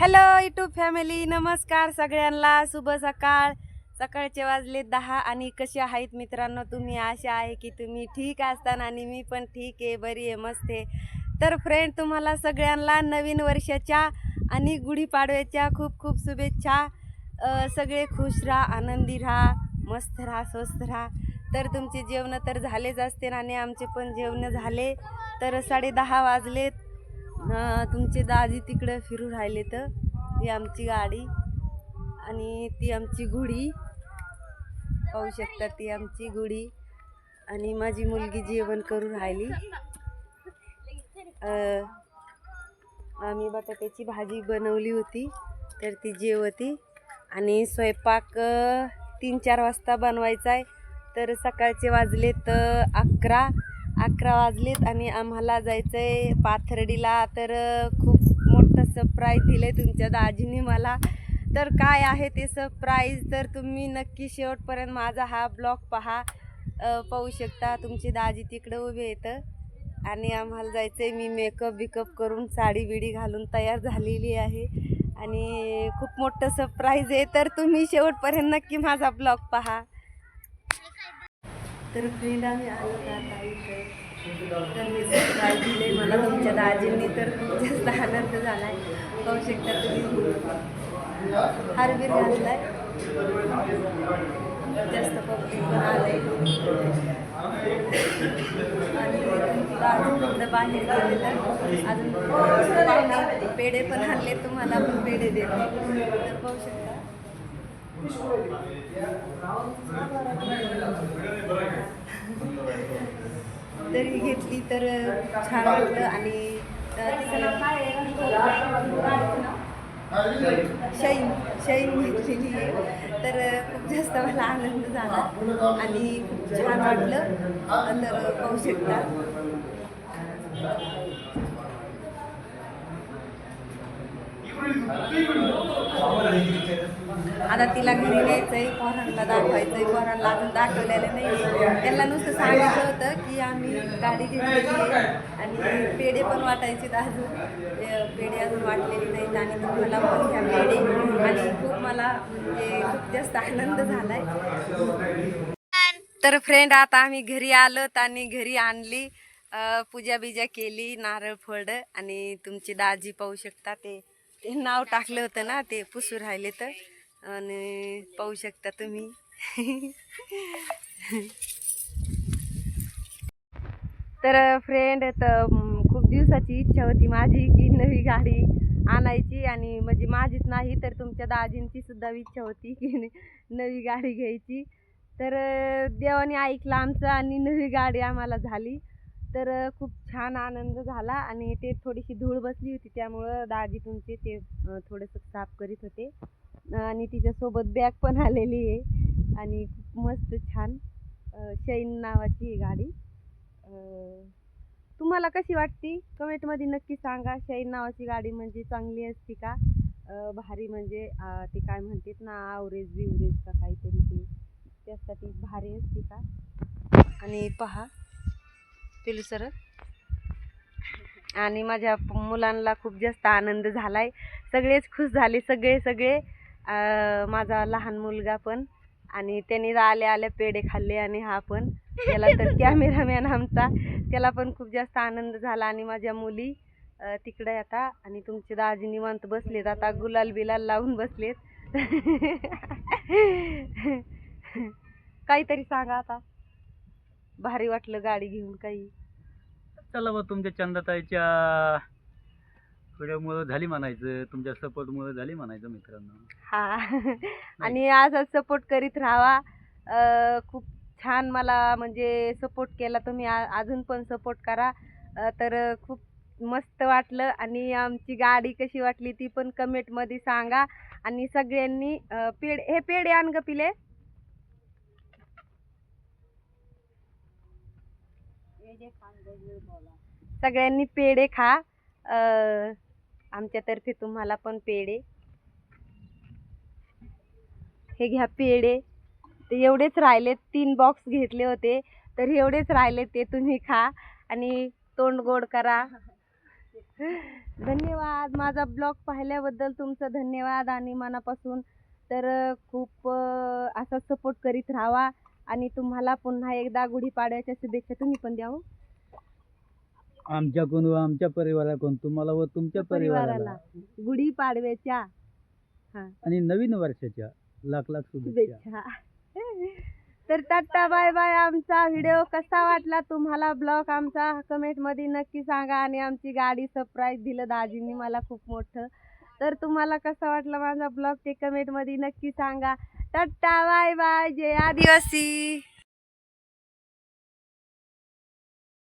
Hello YouTube family नमस्कार सगळ्यांना. शुभ सकाळ. सकाळचे वाजले दहा आणि कसे आहेत मित्रांनो? तुम्ही आशा आहे की तुम्ही ठीक असताना आणि मी पण ठीक आहे बरी आहे मस्त आहे. तर फ्रेंड तुम्हाला सगळ्यांना नवीन वर्षाच्या आणि गुढीपाडव्याच्या खूप खूप शुभेच्छा. अ, सगळे खुश राहा आनंदी राहा मस्त राहा स्वस्त राहा. तर तुमचे जेवणं तर झालेच असते आणि आमचे पण जेवणं झाले. तर साडे दहा वाजलेत. अं, तुमचे दाजी तिकडं फिरू राहिले तर. ही आमची गाडी आणि ती आमची गुढी. पाहू शकता ती आमची गुढी. आणि माझी मुलगी जेवण करू राहिली. आम्ही बटाट्याची भाजी बनवली होती तर ती जेवती. आणि स्वयंपाक तीन चार वाजता बनवायचा आहे. तर सकाळचे वाजले तर अकरा. अकरा वाजलेत आणि आम्हाला जायचं आहे पाथर्डीला. तर खूप मोठं सरप्राईज दिलं आहे तुमच्या दाजीने मला. तर काय आहे ते सरप्राईज तर तुम्ही नक्की शेवटपर्यंत माझा हा ब्लॉग पहा. पाहू शकता तुमची दाजी तिकडं उभे येतं आणि आम्हाला जायचं आहे मी मेकअप बिकअप करून साडी बिडी घालून तयार झालेली आहे. आणि खूप मोठं सरप्राईज आहे. तर तुम्ही शेवटपर्यंत नक्की माझा ब्लॉग पहा. तर फ्रेंड आम्ही आलो का आता इथे? तर मी सरप्राईज दिले मला तुमच्या दाजींनी तर खूप जास्त आनंद झाला आहे पाहू शकता तुम्ही. हारबीर घातलाय. जास्त पब्लिक पण आलंय. आणि अजून एकदा बाहेर गेले तर अजून पेढे पण आणले तुम्हाला पण पेढे देते तर पाहू शकता. तरी घेतली तर छान वाटलं आणि तिचं नाव काय आहे? शैन शैन घेतलेली आहे. तर खूप जास्त मला आनंद झाला आणि खूप छान वाटलं तर पाहू शकता. आता तिला घरी न्यायचंय पोहरांना दाखवायचंय पोहरांना अजून दाखवलेलं नाही. त्यांना नुसतं सांगितलं होतं की आम्ही गाडी घेतलेली आहे आणि पेढे पण वाटायचे अजून. पेढे अजून वाटलेले नाहीत आणि तुम्हाला पण घ्या पेढे आणि खूप मला म्हणजे खूप जास्त आनंद झालाय. तर फ्रेंड आता आम्ही घरी आलोत आणि घरी आणली. पूजा बिजा केली नारळ फळ आणि तुमची दाजी पाहू शकता ते. ते नाव टाकलं होतं ना ते पुसू राहिले तर. आणि पाहू शकता तुम्ही. तर फ्रेंड तर खूप दिवसाची इच्छा होती माझी की नवी गाडी आणायची आणि म्हणजे माझीच नाही तर तुमच्या दाजींची सुद्धा इच्छा होती की नवी गाडी घ्यायची. तर देवाने ऐकलं आमचं आणि नवी गाडी आम्हाला झाली. तर खूप छान आनंद झाला आणि ते थोडीशी धूळ बसली होती त्यामुळं दाजी तुमचे ते थोडंसं साफ करीत होते. आणि तिच्यासोबत बॅग पण आलेली आहे. आणि खूप मस्त छान शैन नावाची ही गाडी. तुम्हाला कशी वाटती? कमेंटमध्ये नक्की सांगा. शैन नावाची गाडी म्हणजे चांगली असती का? भारी म्हणजे ते काय म्हणतात ना आवरेज बिवरेज का काहीतरी ते. त्यासाठी भारी असते का? आणि पहा. पिलू सर. आणि माझ्या मुलांना खूप जास्त आनंद झाला आहे सगळेच खुश झाले. सगळे सगळे माझा लहान मुलगा पण आणि त्याने आल्या आल्या पेढे खाल्ले आणि हा पण. त्याला तर कॅमेरामॅन आमचा. त्याला पण खूप जास्त आनंद झाला आणि माझ्या मुली अं, तिकडे आता आणि तुमचे दाजी निवांत बसलेत. आता गुलाल बिलाल लावून बसलेत. काहीतरी सांगा आता. भारी वाटलं गाडी घेऊन काही. चला बा तुमच्या चंदाताईच्या व्हिडिओमुळं झाली म्हणायचं तुमच्या सपोर्टमुळं झाली म्हणायचं मित्रांनो. हा. आणि असंच सपोर्ट करीत राहावा अं, खूप छान मला म्हणजे सपोर्ट केला तुम्ही. आ- अजून पण सपोर्ट करा. अं, तर खूप मस्त वाटलं. आणि आमची गाडी कशी वाटली ती पण कमेंटमध्ये सांगा. आणि सगळ्यांनी अं, पेढे हे पेढे आण ग पिले. सगळ्यांनी पेढे खा. अं, आमच्यातर्फे तुम्हाला पण पेढे. हे घ्या पेढे. ते एवढेच राहिले तीन बॉक्स घेतले होते. तर एवढेच राहिले ते तुम्ही खा आणि तोंड गोड करा. धन्यवाद. माझा ब्लॉग पाहिल्याबद्दल तुमचं धन्यवाद आणि मनापासून. तर खूप असा सपोर्ट करीत राहावा आणि तुम्हाला पुन्हा एकदा गुढीपाडव्याच्या शुभेच्छा तुम्ही पण द्या हो. आमच्याकडून व आमच्या परिवाराकडून तुम्हाला व तुमच्या परिवाराला. गुढीपाडव्याच्या. हा. आणि नवीन वर्षाच्या लाख लाख शुभेच्छा. शुभेच्छा. तर टाटा बाय बाय. आमचा व्हिडिओ कसा वाटला तुम्हाला? ब्लॉग आमचा कमेंटमध्ये नक्की सांगा. आणि आमची गाडी सरप्राईज दिलं दाजींनी मला खूप मोठं. तर तुम्हाला कसा वाटला माझा ब्लॉग ते कमेंटमध्ये नक्की सांगा. Tata bye bye. जय आदिवासी.